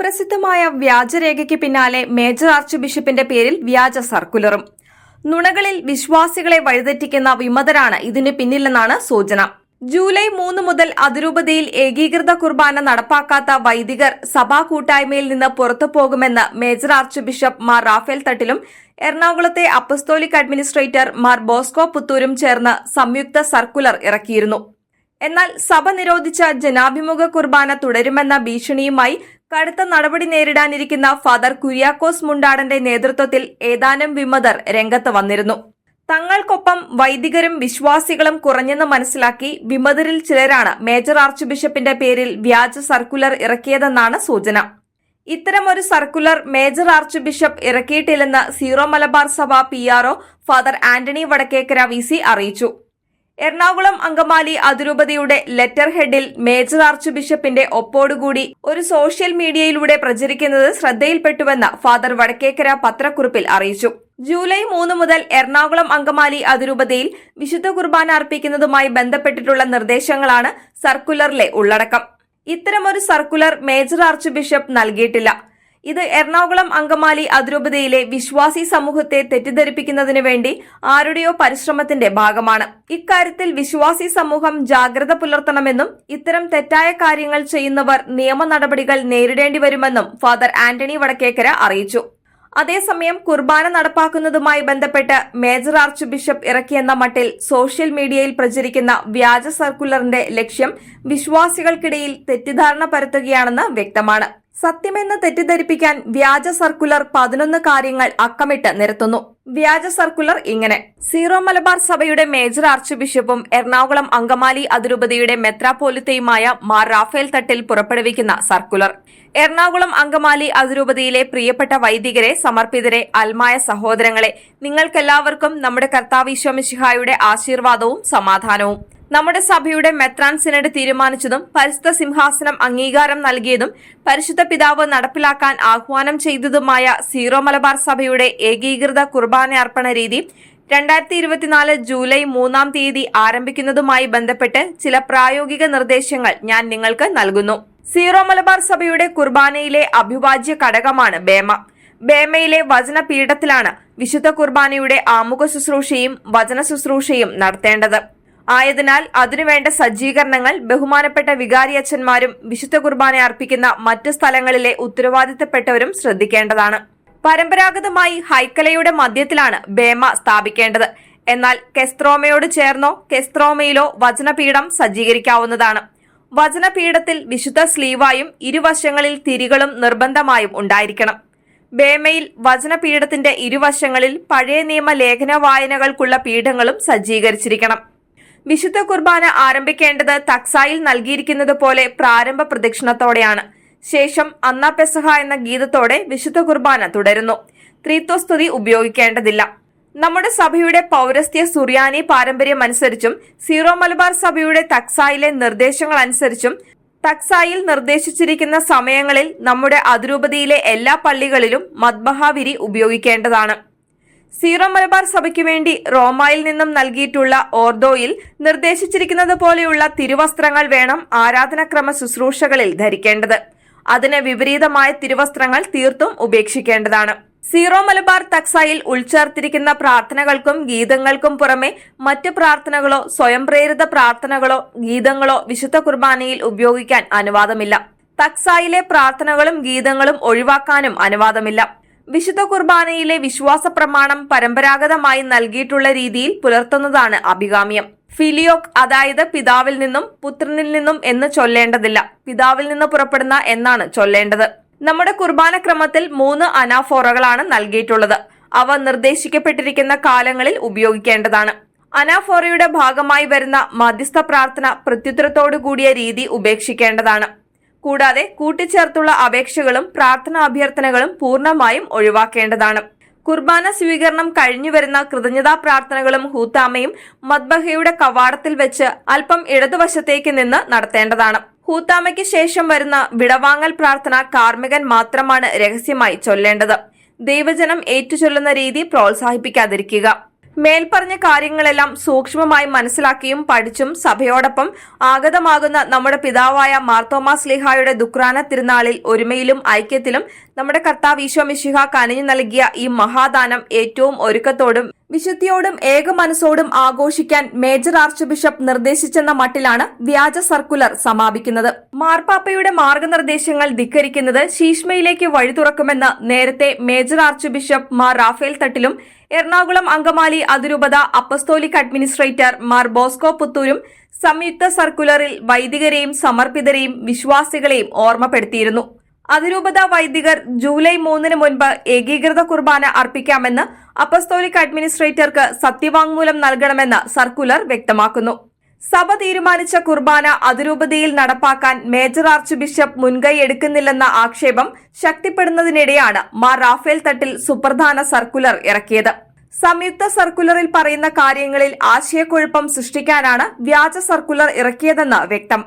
കുപ്രസിദ്ധമായ വ്യാജരേഖയ്ക്ക് പിന്നാലെ major arch ബിഷപ്പിന്റെ പേരിൽ വ്യാജ സർക്കുലറും. നുണകളിൽ വിശ്വാസികളെ വഴിതെറ്റിക്കുന്ന വിമതരാണ് ഇതിന് പിന്നിലെന്നാണ് സൂചന. ജൂലൈ മൂന്ന് മുതൽ അതിരൂപതയിൽ ഏകീകൃത കുർബാന നടപ്പാക്കാത്ത വൈദികർ സഭാ കൂട്ടായ്മയിൽ നിന്ന് പുറത്തു പോകുമെന്ന് major arch bishop Mar Raphael തട്ടിലും എറണാകുളത്തെ അപ്പസ്തോലിക് അഡ്മിനിസ്ട്രേറ്റർ മാർ ബോസ്കോ പുത്തൂരും ചേർന്ന് സംയുക്ത സർക്കുലർ ഇറക്കിയിരുന്നു. എന്നാൽ സഭ നിരോധിച്ച ജനാഭിമുഖ കുർബാന തുടരുമെന്ന ഭീഷണിയുമായി കടുത്ത നടപടി നേരിടാനിരിക്കുന്ന ഫാദർ കുര്യാക്കോസ് മുണ്ടാടന്റെ നേതൃത്വത്തിൽ ഏതാനും വിമതർ രംഗത്ത് വന്നിരുന്നു. തങ്ങൾക്കൊപ്പം വൈദികരും വിശ്വാസികളും കുറഞ്ഞെന്ന് മനസ്സിലാക്കി വിമതരിൽ ചിലരാണ് മേജർ ആർച്ച് ബിഷപ്പിന്റെ പേരിൽ വ്യാജ സർക്കുലർ ഇറക്കിയതെന്നാണ് സൂചന. ഇത്തരമൊരു circular major arch bishop ഇറക്കിയിട്ടില്ലെന്ന് Syro Malabar Sabha P father Antony Vadakkekara V അറിയിച്ചു. എറണാകുളം അങ്കമാലി അതിരൂപതയുടെ ലെറ്റർ ഹെഡിൽ മേജർ ആർച്ച് ബിഷപ്പിന്റെ ഒപ്പോടുകൂടി ഒരു സോഷ്യൽ മീഡിയയിലൂടെ പ്രചരിക്കുന്നത് ശ്രദ്ധയിൽപ്പെട്ടുവെന്ന് ഫാദർ വടക്കേക്കര പത്രക്കുറിപ്പിൽ അറിയിച്ചു. ജൂലൈ മൂന്ന് മുതൽ എറണാകുളം അങ്കമാലി അതിരൂപതയിൽ വിശുദ്ധ കുർബാന അർപ്പിക്കുന്നതുമായി ബന്ധപ്പെട്ടിട്ടുള്ള നിർദ്ദേശങ്ങളാണ് സർക്കുലറിലെ ഉള്ളടക്കം. ഇത്തരമൊരു സർക്കുലർ മേജർ ആർച്ച് ബിഷപ്പ് നൽകിയിട്ടില്ല. ഇത് എറണാകുളം അങ്കമാലി അതിരൂപതയിലെ വിശ്വാസി സമൂഹത്തെ തെറ്റിദ്ധരിപ്പിക്കുന്നതിന് വേണ്ടി ആരുടെയോ പരിശ്രമത്തിന്റെ ഭാഗമാണ്. ഇക്കാര്യത്തിൽ വിശ്വാസി സമൂഹം ജാഗ്രത പുലർത്തണമെന്നും ഇത്തരം തെറ്റായ കാര്യങ്ങൾ ചെയ്യുന്നവർ നിയമ നടപടികൾ നേരിടേണ്ടി വരുമെന്നും ഫാദർ ആന്റണി വടക്കേക്കര അറിയിച്ചു. അതേസമയം കുർബാന നടപ്പാക്കുന്നതുമായി ബന്ധപ്പെട്ട് മേജർ ആർച്ച് ബിഷപ്പ് ഇറക്കിയെന്ന മട്ടിൽ സോഷ്യൽ മീഡിയയിൽ പ്രചരിക്കുന്ന വ്യാജ സർക്കുലറിന്റെ ലക്ഷ്യം വിശ്വാസികൾക്കിടയിൽ തെറ്റിദ്ധാരണ പരത്തുകയാണെന്ന് വ്യക്തമാണ്. സത്യമെന്ന് തെറ്റിദ്ധരിപ്പിക്കാൻ വ്യാജ സർക്കുലർ പതിനൊന്ന് കാര്യങ്ങൾ അക്കമിട്ട് നിരത്തുന്നു. വ്യാജ സർക്കുലർ ഇങ്ങനെ. സീറോ മലബാർ സഭയുടെ മേജർ ആർച്ച് ബിഷപ്പും എറണാകുളം അങ്കമാലി അതിരൂപതയുടെ മെത്രാപോലിത്തയുമായ മാർ റാഫേൽ തട്ടിൽ പുറപ്പെടുവിക്കുന്ന സർക്കുലർ. എറണാകുളം അങ്കമാലി അതിരൂപതയിലെ പ്രിയപ്പെട്ട വൈദികരെ സമർപ്പിതരെ അൽമായ സഹോദരങ്ങളെ നിങ്ങൾക്കെല്ലാവർക്കും നമ്മുടെ കർത്താവ് കർത്താവിശ്വമിശിഹായുടെ ആശീർവാദവും സമാധാനവും. നമ്മുടെ സഭയുടെ മെത്രാൻ സിനഡ് തീരുമാനിച്ചതും പരിശുദ്ധ സിംഹാസനം അംഗീകാരം നൽകിയതും പരിശുദ്ധ പിതാവ് നടപ്പിലാക്കാൻ ആഹ്വാനം ചെയ്തതുമായ സീറോ മലബാർ സഭയുടെ ഏകീകൃത കുർബാന അർപ്പണ രീതി രണ്ടായിരത്തി ഇരുപത്തിനാല് ജൂലൈ മൂന്നാം തീയതി ആരംഭിക്കുന്നതുമായി ബന്ധപ്പെട്ട് ചില പ്രായോഗിക നിർദ്ദേശങ്ങൾ ഞാൻ നിങ്ങൾക്ക് നൽകുന്നു. സീറോ മലബാർ സഭയുടെ കുർബാനയിലെ അഭിവാജ്യ ഘടകമാണ് ബേമ. ബേമയിലെ വചനപീഠത്തിലാണ് വിശുദ്ധ കുർബാനയുടെ ആമുഖ ശുശ്രൂഷയും വചന ശുശ്രൂഷയും നടത്തേണ്ടത്. ആയതിനാൽ അതിനുവേണ്ട സജ്ജീകരണങ്ങൾ ബഹുമാനപ്പെട്ട വികാരിയച്ഛന്മാരും വിശുദ്ധ കുർബാന അർപ്പിക്കുന്ന മറ്റ് സ്ഥലങ്ങളിലെ ഉത്തരവാദിത്തപ്പെട്ടവരും ശ്രദ്ധിക്കേണ്ടതാണ്. പരമ്പരാഗതമായി ഹൈക്കലയുടെ മധ്യത്തിലാണ് ബേമ സ്ഥാപിക്കേണ്ടത്. എന്നാൽ കെസ്ത്രോമയോട് ചേർന്നോ കെസ്ത്രോമയിലോ വചനപീഠം സജ്ജീകരിക്കാവുന്നതാണ്. വചനപീഠത്തിൽ വിശുദ്ധ സ്ലീവായും ഇരുവശങ്ങളിൽ തിരികളും നിർബന്ധമായും ഉണ്ടായിരിക്കണം. ബേമയിൽ വചനപീഠത്തിന്റെ ഇരുവശങ്ങളിൽ പഴയ നിയമ ലേഖന വായനകൾക്കുള്ള പീഠങ്ങളും സജ്ജീകരിച്ചിരിക്കണം. വിശുദ്ധ കുർബാന ആരംഭിക്കേണ്ടത് തക്സായിൽ നൽകിയിരിക്കുന്നത് പോലെ പ്രാരംഭ പ്രദക്ഷിണത്തോടെയാണ്. ശേഷം അന്ന പെസഹ എന്ന ഗീതത്തോടെ വിശുദ്ധ കുർബാന തുടരുന്നു. ത്രീത്വസ്തുതി ഉപയോഗിക്കേണ്ടതില്ല. നമ്മുടെ സഭയുടെ പൗരസ്ത്യ സുറിയാനി പാരമ്പര്യം അനുസരിച്ചും സീറോ മലബാർ സഭയുടെ തക്സായിലെ നിർദ്ദേശങ്ങൾ അനുസരിച്ചും തക്സായിൽ നിർദ്ദേശിച്ചിരിക്കുന്ന സമയങ്ങളിൽ നമ്മുടെ അതിരൂപതയിലെ എല്ലാ പള്ളികളിലും മദ്ബഹാവിരി ഉപയോഗിക്കേണ്ടതാണ്. സീറോ മലബാർ സഭയ്ക്ക് വേണ്ടി റോമായിൽ നിന്നും നൽകിയിട്ടുള്ള ഓർദോയിൽ നിർദ്ദേശിച്ചിരിക്കുന്നത് പോലെയുള്ള തിരുവസ്ത്രങ്ങൾ വേണം ആരാധനാക്രമ ശുശ്രൂഷകളിൽ ധരിക്കേണ്ടത്. അതിന് വിപരീതമായ തിരുവസ്ത്രങ്ങൾ തീർത്തും ഉപേക്ഷിക്കേണ്ടതാണ്. സീറോ മലബാർ തക്സായിൽ ഉൾച്ചേർത്തിരിക്കുന്ന പ്രാർത്ഥനകൾക്കും ഗീതങ്ങൾക്കും പുറമെ മറ്റ് പ്രാർത്ഥനകളോ സ്വയം പ്രേരിത പ്രാർത്ഥനകളോ ഗീതങ്ങളോ വിശുദ്ധ കുർബാനയിൽ ഉപയോഗിക്കാൻ അനുവാദമില്ല. തക്സായിലെ പ്രാർത്ഥനകളും ഗീതങ്ങളും ഒഴിവാക്കാനും അനുവാദമില്ല. വിശുദ്ധ കുർബാനയിലെ വിശ്വാസ പ്രമാണം പരമ്പരാഗതമായി നൽകിയിട്ടുള്ള രീതിയിൽ പുലർത്തുന്നതാണ് അഭികാമ്യം. ഫിലിയോക് അതായത് പിതാവിൽ നിന്നും പുത്രനിൽ നിന്നും എന്ന് ചൊല്ലേണ്ടതില്ല. പിതാവിൽ നിന്ന് പുറപ്പെടുന്ന എന്നാണ് ചൊല്ലേണ്ടത്. നമ്മുടെ കുർബാന ക്രമത്തിൽ മൂന്ന് അനാഫോറകളാണ് നൽകിയിട്ടുള്ളത്. അവ നിർദ്ദേശിക്കപ്പെട്ടിരിക്കുന്ന കാലങ്ങളിൽ ഉപയോഗിക്കേണ്ടതാണ്. അനാഫോറയുടെ ഭാഗമായി വരുന്ന മധ്യസ്ഥ പ്രാർത്ഥന പ്രത്യുത്തരത്തോടു കൂടിയ രീതി ഉപേക്ഷിക്കേണ്ടതാണ്. കൂടാതെ കൂട്ടിച്ചേർത്തുള്ള അപേക്ഷകളും പ്രാർത്ഥനാ അഭ്യർത്ഥനകളും പൂർണമായും ഒഴിവാക്കേണ്ടതാണ്. കുർബാന സ്വീകരണം കഴിഞ്ഞുവരുന്ന കൃതജ്ഞതാ പ്രാർത്ഥനകളും ഹൂത്താമയും മദ്ബഹയുടെ കവാടത്തിൽ വെച്ച് അല്പം ഇടതുവശത്തേക്ക് നിന്ന് നടത്തേണ്ടതാണ്. ഹൂത്താമയ്ക്ക് ശേഷം വരുന്ന വിടവാങ്ങൽ പ്രാർത്ഥന കാർമ്മികൻ മാത്രമാണ് രഹസ്യമായി ചൊല്ലേണ്ടത്. ദൈവജനം ഏറ്റുചൊല്ലുന്ന രീതി പ്രോത്സാഹിപ്പിക്കാതിരിക്കുക. മേൽപ്പറഞ്ഞ കാര്യങ്ങളെല്ലാം സൂക്ഷ്മമായി മനസ്സിലാക്കിയും പഠിച്ചും സഭയോടൊപ്പം ആഗതമാകുന്ന നമ്മുടെ പിതാവായ മാർത്തോമാ സ്ലിഹായുടെ ദുക്രാന തിരുനാളിൽ ഒരുമയിലും ഐക്യത്തിലും നമ്മുടെ കർത്താവ് ഈശോ മിശിഹ കനിഞ്ഞു നൽകിയ ഈ മഹാദാനം ഏറ്റവും ഒരുക്കത്തോടും വിശുദ്ധിയോടും ഏക മനസ്സോടും ആഘോഷിക്കാൻ മേജർ ആർച്ച് ബിഷപ്പ് നിർദ്ദേശിച്ചെന്ന മട്ടിലാണ് വ്യാജ സർക്കുലർ സമാപിക്കുന്നത്. മാർപ്പാപ്പയുടെ മാർഗനിർദ്ദേശങ്ങൾ ധിക്കരിക്കുന്നത് ശീഷ്മയിലേക്ക് വഴി തുറക്കുമെന്ന് നേരത്തെ major arch bishop Mar Raphael തട്ടിലും എറണാകുളം അങ്കമാലി അതിരൂപത അപ്പസ്തോലിക് അഡ്മിനിസ്ട്രേറ്റർ മാർ ബോസ്കോ പുത്തൂരും സംയുക്ത സർക്കുലറിൽ വൈദികരെയും സമർപ്പിതരെയും വിശ്വാസികളെയും ഓർമ്മപ്പെടുത്തിയിരുന്നു. അതിരൂപത വൈദികർ ജൂലൈ മൂന്നിന് മുൻപ് ഏകീകൃത കുർബാന അർപ്പിക്കാമെന്ന് അപ്പസ്തോലിക് അഡ്മിനിസ്ട്രേറ്റർക്ക് സത്യവാങ്മൂലം നൽകണമെന്ന് സർക്കുലർ വ്യക്തമാക്കുന്നു. സഭ തീരുമാനിച്ച കുർബാന അതിരൂപതയിൽ നടപ്പാക്കാൻ മേജർ ആർച്ച് ബിഷപ്പ് മുൻകൈ എടുക്കുന്നില്ലെന്ന ആക്ഷേപം ശക്തിപ്പെടുന്നതിനിടെയാണ് മാർ റാഫേൽ തട്ടിൽ സുപ്രധാന സർക്കുലർ ഇറക്കിയത്. സംയുക്ത സർക്കുലറിൽ പറയുന്ന കാര്യങ്ങളിൽ ആശയക്കുഴപ്പം സൃഷ്ടിക്കാനാണ് വ്യാജ സർക്കുലർ ഇറക്കിയതെന്ന് വ്യക്തം.